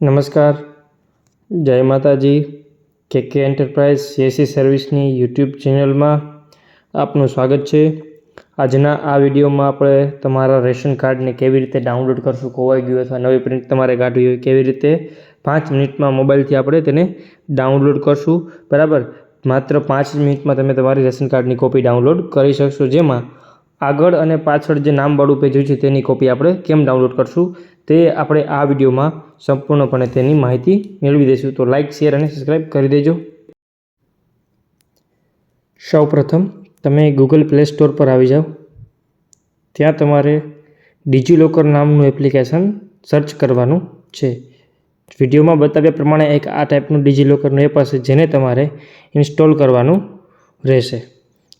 નમસ્કાર. જય માતાજી. કે કે એન્ટરપ્રાઇઝ સીએસસી સર્વિસની યુટ્યુબ ચેનલમાં આપનું સ્વાગત છે. આજના આ વિડીયોમાં આપણે તમારા રેશન કાર્ડને કેવી રીતે ડાઉનલોડ કરશું, ખોવાઈ ગયું અથવા નવી પ્રિન્ટ તમારે કાઢવી હોય કેવી રીતે, પાંચ મિનિટમાં મોબાઈલથી આપણે તેને ડાઉનલોડ કરશું. બરાબર? માત્ર પાંચ મિનિટમાં તમે તમારી રેશન કાર્ડની કોપી ડાઉનલોડ કરી શકશો. જેમાં આગળ અને પાછળ જે નામવાળું પેજ હોય છે, તેની કોપી આપણે કેમ ડાઉનલોડ કરશું? તે આપણે આ વિડીયોમાં સંપૂર્ણપણે તેની માહિતી મેળવી દઈશું. તો લાઇક શેર અને સબસ્ક્રાઈબ કરી દેજો. સૌપ્રથમ તમે ગૂગલ પ્લે સ્ટોર પર આવી જાઓ. ત્યાં તમારે ડિજિલોકર નામનું એપ્લિકેશન સર્ચ કરવાનું છે. વિડીયોમાં બતાવ્યા પ્રમાણે એક આ ટાઈપનું ડિજિલોકરનું એપ હશે, જેને તમારે ઇન્સ્ટોલ કરવાનું રહેશે.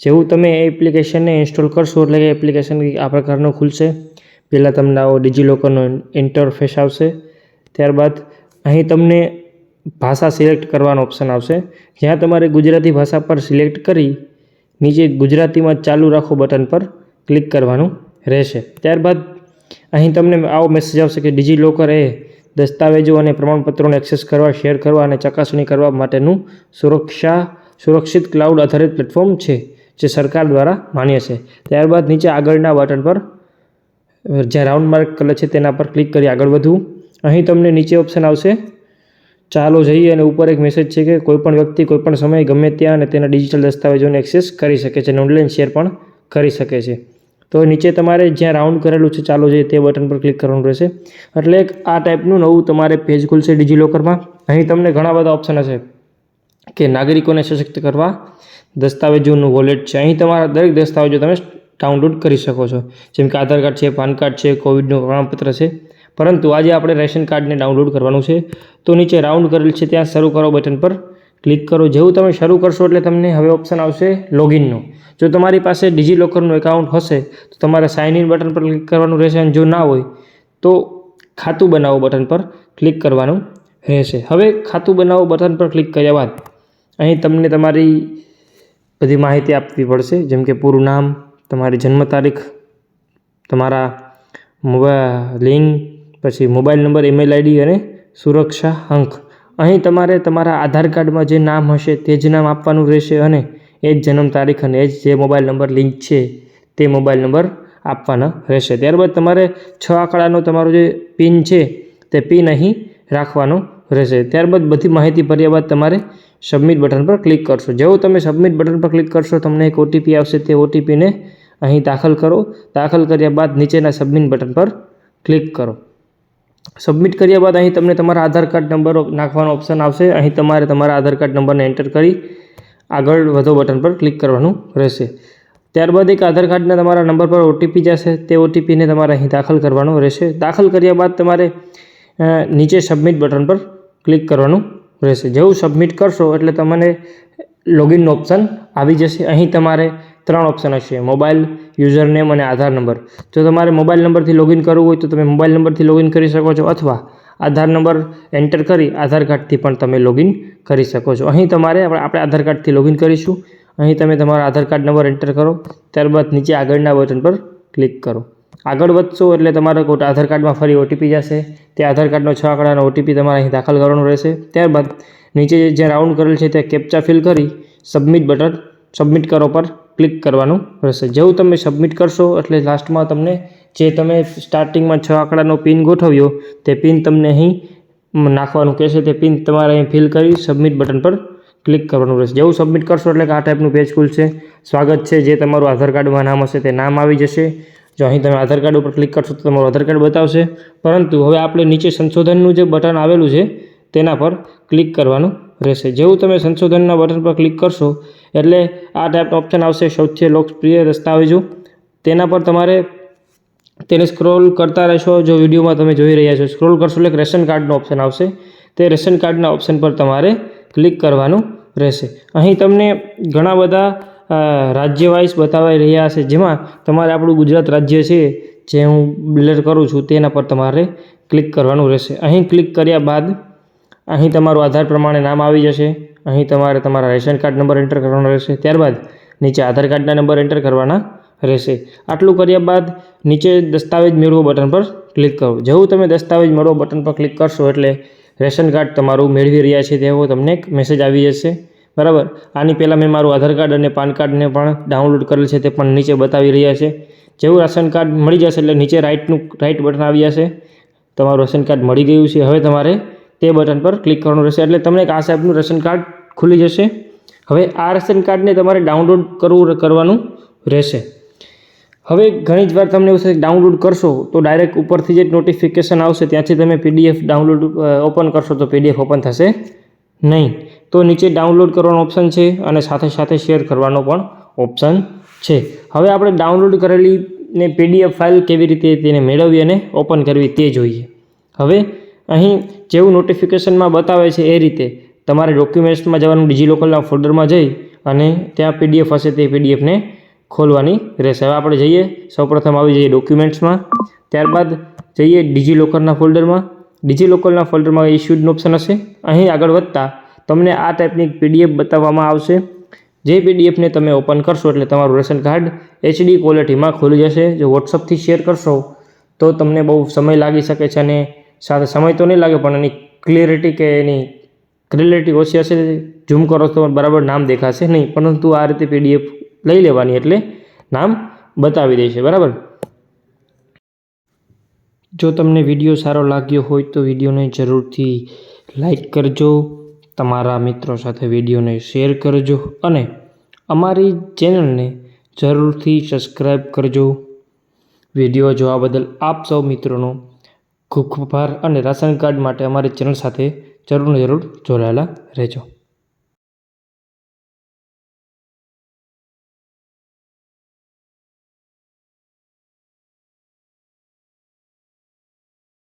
જેવું તમે એ એપ્લિકેશનને ઇન્સ્ટોલ કરશો એટલે કે એપ્લિકેશન આ પ્રકારનું ખુલશે. પહેલાં તમને આવો ડિજિલોકરનો ઇન્ટરફેસ આવશે. ત્યારબાદ અહીં તમને ભાષા સિલેક્ટ કરવાનો ઓપ્શન આવશે. જ્યાં તમારે ગુજરાતી ભાષા પર સિલેક્ટ કરી નીચે ગુજરાતીમાં ચાલુ રાખો બટન પર ક્લિક કરવાનું રહેશે. ત્યારબાદ અહીં તમને આવો મેસેજ આવશે કે ડિજિલોકર એ દસ્તાવેજો અને પ્રમાણપત્રોને એક્સેસ કરવા શેર કરવા અને ચકાસણી કરવા માટેનું સુરક્ષા, સુરક્ષિત ક્લાઉડ આધારિત પ્લેટફોર્મ છે. જે સરકાર દ્વારા માન્ય છે. ત્યારબાદ નીચે આગળના બટન પર, જ્યાં રાઉન્ડ માર્ક કલર છે તેના પર ક્લિક કરી આગળ વધવું. અહીં તમને નીચે ઓપ્શન આવશે, ચાલો જઈએ અને ઉપર એક મેસેજ છે કે કોઈપણ વ્યક્તિ કોઈપણ સમયે ગમે ત્યાં અને તેના ડિજિટલ દસ્તાવેજોને એક્સેસ કરી શકે છે અને ઓનલાઈન શેર પણ કરી શકે છે. તો નીચે તમારે જ્યાં રાઉન્ડ કરેલું છે, ચાલો જઈએ તે બટન પર ક્લિક કરવાનું રહેશે. એટલે એક આ ટાઈપનું નવું તમારે પેજ ખુલશે ડિજિલોકરમાં અહીં તમને ઘણા બધા ઓપ્શન હશે કે નાગરિકોને સશક્ત કરવા દસ્તાવેજોનું વોલેટ છે. અહીં તમારા દરેક દસ્તાવેજો તમે ડાઉનલોડ કરી શકો છો. જેમ કે આધાર કાર્ડ છે, પાન કાર્ડ છે, કોવિડનું પ્રમાણપત્ર છે. પરંતુ આજે આપણે રેશન કાર્ડને ડાઉનલોડ કરવાનું છે. તો નીચે રાઉન્ડ કરેલ છે, ત્યાં શરૂ કરો બટન પર ક્લિક કરો. જેવું તમે શરૂ કરશો એટલે તમને હવે ઓપ્શન આવશે લોગિનનો જો તમારી પાસે ડિજિલોકરનું એકાઉન્ટ હશે, તો તમારે સાઇન ઇન બટન પર ક્લિક કરવાનું રહેશે અને જો ના હોય, તો ખાતું બનાવો બટન પર ક્લિક કરવાનું રહેશે. હવે ખાતું બનાવો બટન પર ક્લિક કર્યા બાદ અહીં તમને તમારી બધી માહિતી આપવી પડશે. જેમ કે પૂરું નામ, તમારી જન્મ તારીખ, તમારા મોબાઈલ લિંક, પછી મોબાઈલ નંબર, ઈમેલ આઈડી અને સુરક્ષા અંક. અહીં તમારે તમારા આધાર કાર્ડમાં જે નામ હશે તે જ નામ આપવાનું રહેશે અને એ જ જન્મ તારીખ અને એ જ જે મોબાઈલ નંબર, લિંક છે તે મોબાઈલ નંબર આપવાના રહેશે. ત્યારબાદ તમારે છ આંકડાનો તમારો જે પિન છે તે પિન અહીં રાખવાનો રહેશે. ત્યારબાદ બધી માહિતી ભર્યા બાદ તમારે સબમિટ બટન પર ક્લિક કરશો. જેવું તમે સબમિટ બટન પર ક્લિક કરશો, તમને એક ઓટીપી આવશે. તે ઓટીપીને અહીં દાખલ કરો. દાખલ કર્યા બાદ નીચેના સબમિટ બટન પર ક્લિક કરો. સબમિટ કર્યા બાદ અહીં તમને તમારા આધાર કાર્ડ નંબર નાખવાનો ઓપ્શન આવશે. અહીં તમારે તમારા આધાર કાર્ડ નંબરને એન્ટર કરી આગળ વધો બટન પર ક્લિક કરવાનું રહેશે. ત્યારબાદ એક આધાર કાર્ડના તમારા નંબર પર ઓટીપી જશે. તે ઓટીપીને તમારે અહીં દાખલ કરવાનો રહેશે. દાખલ કર્યા બાદ તમારે નીચે સબમિટ બટન પર ક્લિક કરવાનું રહેશે. જેવું સબમિટ કરશો એટલે તમને લોગિનનો ઓપ્શન આવી જશે. અહીં તમારે ત્રણ ઓપ્શન હશે. મોબાઈલ યુઝર નેમ અને આધાર નંબર જો તમારે મોબાઈલ નંબરથી લોગિન કરવું હોય તો તમે મોબાઈલ નંબરથી લોગિન કરી શકો છો અથવા આધાર નંબર એન્ટર કરી આધાર કાર્ડથી પણ તમે લોગિન કરી શકો છો. અહીં તમારે આપણે આધાર કાર્ડથી લોગિન કરીશું. અહીં તમે તમારા આધાર કાર્ડ નંબર એન્ટર કરો. ત્યારબાદ નીચે આગળના બટન પર ક્લિક કરો. આગળ વધશો એટલે તમારે આધાર કાર્ડમાં ફરી ઓટીપી જશે. તે આધાર કાર્ડનો છ આંકડાનો ઓટીપી તમારે અહીં દાખલ કરવાનો રહેશે. ત્યારબાદ નીચે જે રાઉન્ડ કરેલ છે તે કેપ્ચા ફિલ કરી સબમિટ બટન સબમિટ કરો પર ક્લિક કરવાનું રહેશે. જેવું તમે સબમિટ કરશો એટલે લાસ્ટમાં તમને જે તમે સ્ટાર્ટિંગમાં છ આંકડાનો પિન ગોઠવ્યો તે પિન તમને અહીં નાખવાનું કહેશે. તે પિન તમારે અહીં ફિલ કરી સબમિટ બટન પર ક્લિક કરવાનું રહેશે. જેવું સબમિટ કરશો એટલે આ ટાઈપનું પેજ ખુલશે. સ્વાગત છે. જે તમારું આધાર કાર્ડમાં નામ હશે તે નામ આવી જશે. જો અહીં તમે આધાર કાર્ડ ઉપર ક્લિક કરશો તો તમારું આધાર કાર્ડ બતાવશે. પરંતુ હવે આપણે નીચે સંશોધનનું જે બટન આવેલું છે, તેના પર ક્લિક કરવાનું રહેશે. જેવું તમે સંશોધનના બટન પર ક્લિક કરશો, એટલે આ ટાઈપનો ઓપ્શન આવશે સૌથી લોકપ્રિય દસ્તાવેજો. તેના પર તમારે તેને સ્ક્રોલ કરતા રહેશો. જો વિડીયોમાં તમે જોઈ રહ્યા છો, સ્ક્રોલ કરશો એટલે રેશન કાર્ડનો ઓપ્શન આવશે. તે રેશન કાર્ડના ઓપ્શન પર તમારે ક્લિક કરવાનું રહેશે. અહીં તમને ઘણા બધા રાજ્ય વાઇઝ બતાવાઈ રહ્યા છે. જેમાં તમારે આપણું ગુજરાત રાજ્ય છે, જે હું બ્લર કરું છું, તેના પર તમારે ક્લિક કરવાનું રહેશે. અહીં ક્લિક કર્યા બાદ અહીં તમારું આધાર પ્રમાણે નામ આવી જશે. અહીં તમારે તમારા રેશન કાર્ડ નંબર એન્ટર કરવાનો રહેશે. ત્યારબાદ નીચે આધાર કાર્ડના નંબર એન્ટર કરવાના રહેશે. આટલું કર્યા બાદ નીચે દસ્તાવેજ મેળવો બટન પર ક્લિક કરો. જેવું તમે દસ્તાવેજ મેળવો બટન પર ક્લિક કરશો એટલે રેશન કાર્ડ તમારું મેળવી રહ્યા છે તેવો તમને એક મેસેજ આવી જશે. બરાબર? આની પહેલાં મેં મારું આધાર કાર્ડ અને પાન કાર્ડને પણ ડાઉનલોડ કરેલ છે તે પણ નીચે બતાવી રહ્યા છે. જેવું રાશન કાર્ડ મળી જશે એટલે નીચે રાઇટનું રાઇટ બટન આવી જશે. તમારું રાશન કાર્ડ મળી ગયું છે. હવે તમારે તે બટન પર ક્લિક કરવાનું રહેશે. એટલે તમને આ સાહેબનું રાશન કાર્ડ ખુલી જશે. હવે આ રાશન કાર્ડને તમારે ડાઉનલોડ કરવું, કરવાનું રહેશે. હવે ઘણી જ વાર તમને એવું થશે ડાઉનલોડ કરશો તો ડાયરેક્ટ ઉપરથી જે નોટિફિકેશન આવશે ત્યાંથી તમે પીડીએફ ડાઉનલોડ ઓપન કરશો તો પીડીએફ ઓપન થશે. નહીં. તો નીચે ડાઉનલોડ કરવાનો ઓપ્શન છે અને સાથે સાથે શેર કરવાનો પણ ઓપ્શન છે. હવે આપણે ડાઉનલોડ કરેલી ને પીડીએફ ફાઇલ કેવી રીતે તેને મેળવવી અને ઓપન કરવી તે જોઈએ. હવે અહીં જેવું નોટિફિકેશનમાં બતાવે છે એ રીતે તમારે ડોક્યુમેન્ટ્સમાં જવાનું ડિજીલોકરના ફોલ્ડરમાં જઈ અને ત્યાં પીડીએફ હશે તે પીડીએફને ખોલવાની રહેશે. હવે આપણે જઈએ. સૌપ્રથમ આવી જઈએ ડોક્યુમેન્ટ્સમાં ત્યારબાદ જઈએ ડિજિલોકરના ફોલ્ડરમાં ડિજીલોકરના ફોલ્ડરમાં ઇશ્યુડનું ઓપ્શન હશે. અહીં આગળ વધતા તમને આ ટાઈપની પીડીએફ બતાવવામાં આવશે. જે પીડીએફને તમે ઓપન કરશો એટલે તમારું રેશન કાર્ડ એચડી ક્વોલિટીમાં ખુલી જશે. જો વોટ્સઅપથી શેર કરશો, તો તમને બહુ સમય લાગી શકે છે અને સાથે સમય તો નહીં લાગે, પણ એની ક્લિયરિટી કે એની ક્લિયરિટી ઓછી હશે ઝૂમ કરો તો બરાબર નામ દેખાશે નહીં. પરંતુ આ રીતે પીડીએફ લઈ લેવાની એટલે નામ બતાવી દેશે બરાબર? જો તમને વીડિયો સારો લાગ્યો હોય તો વિડીયોને જરૂરથી લાઈક કરજો, તમારા મિત્રો સાથે વિડીયોને શેર કરજો અને અમારી ચેનલને જરૂરથી સબસ્ક્રાઈબ કરજો. વીડિયો જોવા બદલ આપ સૌ મિત્રોનો ખૂબ ખૂબ આભાર અને રાશન કાર્ડ માટે અમારી ચેનલ સાથે જરૂર જરૂર જોડાયેલા રહેજો.